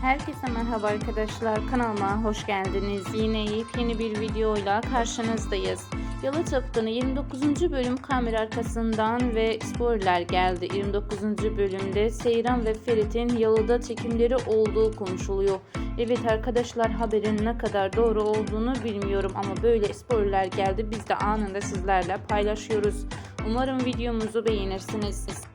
Herkese merhaba arkadaşlar kanalıma hoş geldiniz. Yine yepyeni bir videoyla karşınızdayız. Yalı Çapkını 29. bölüm kamera arkasından ve spoiler geldi. 29. bölümde Seyran ve Ferit'in Yalı'da çekimleri olduğu konuşuluyor. Evet arkadaşlar haberin ne kadar doğru olduğunu bilmiyorum ama böyle spoiler geldi. Biz de anında sizlerle paylaşıyoruz. Umarım videomuzu beğenirsiniz.